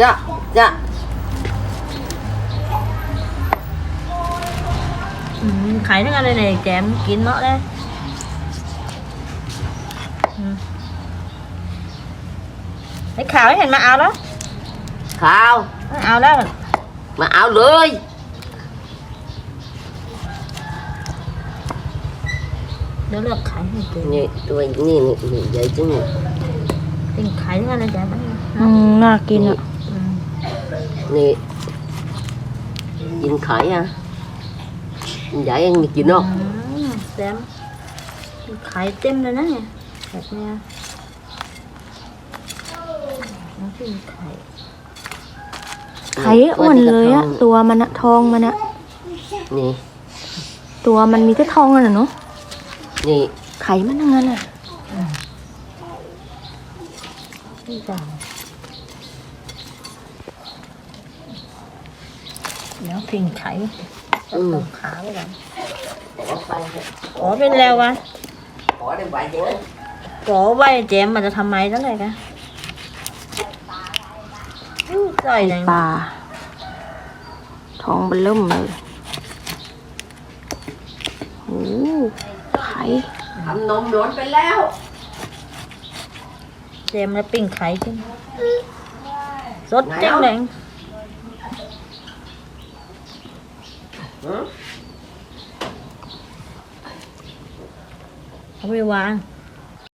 dạ dạ อืมขายทั้งนั้นเลยเนี่ยแจมกินเนาะเลยอืมไอ้ขาวเห็นมาเอาแล้ว khao มาเอาแล้ว mà áo lưới เดี๋ยวเลือกขายให้กิน nè tôi nè nè nè vậy chứ nè เป็นขายทั้งนั้นเลยแจม อืมน่ากินอะอืม nè nhìn khởi à vậy anh chị nó อืมแจมขายเต็มเลยนะเนี่ยแบบเนี้ยน้ำจิ้มไข่ไข่อ้วนเลยอะตัวมันอะทองมันอะ nè ตัวมันมีแต่ทองอะน่ะเนาะ nè ไข่มันทั้งนั้นอะที่จ่า เดี๋ยวพิงไข่ ừ ขาไปก่อนอ๋อเป็นแล้ววะ bỏ đem vậy chứ ก๋อไว้แจมมันจะทำไมตั้งแต่กันอู้ใส่ไหนปลาทองเบลเริ่มเลยโอ้ไข่ทำนมโดนไปแล้วแจมแล้วปิ้งไข่ขึ้นสดจังเลย เอาไปวาง